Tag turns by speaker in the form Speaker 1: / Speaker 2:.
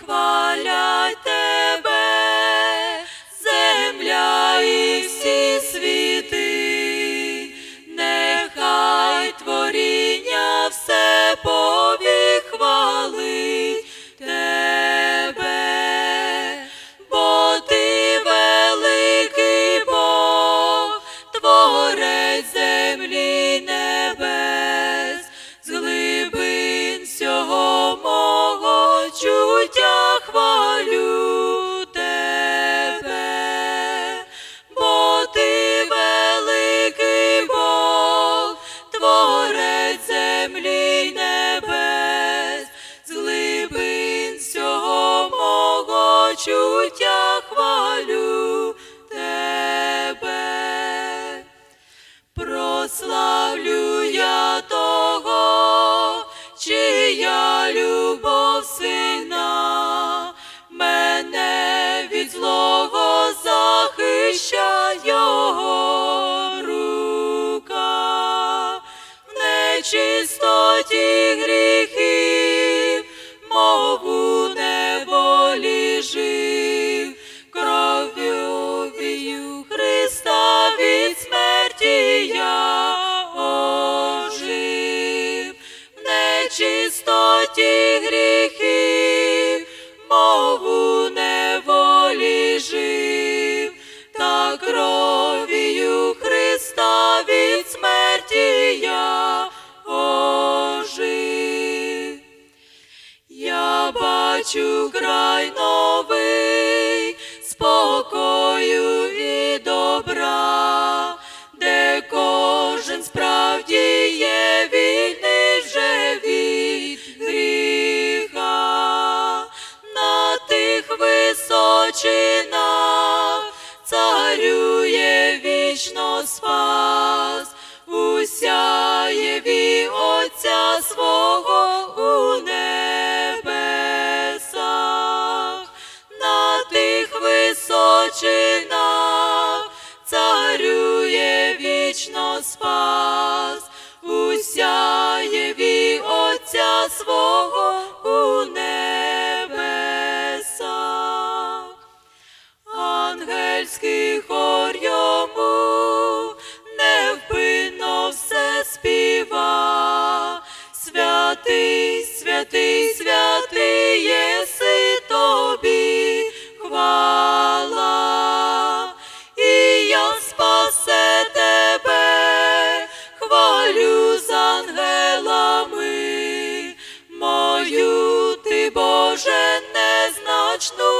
Speaker 1: chwała. Землі небес, з глибин всього мого чуття хвалю тебе. Прославлю я того, чия любов сильна, мене від злого захищає нечистоті гріхів, бачу край новий, спокою і добра, де кожен справді є вільний вже від гріха, на тих височинах царює вічно спас, усяєві Отця свого Отця свого у небесах ангельський хор йому невпинно все співа. Святий, святий, святий незначну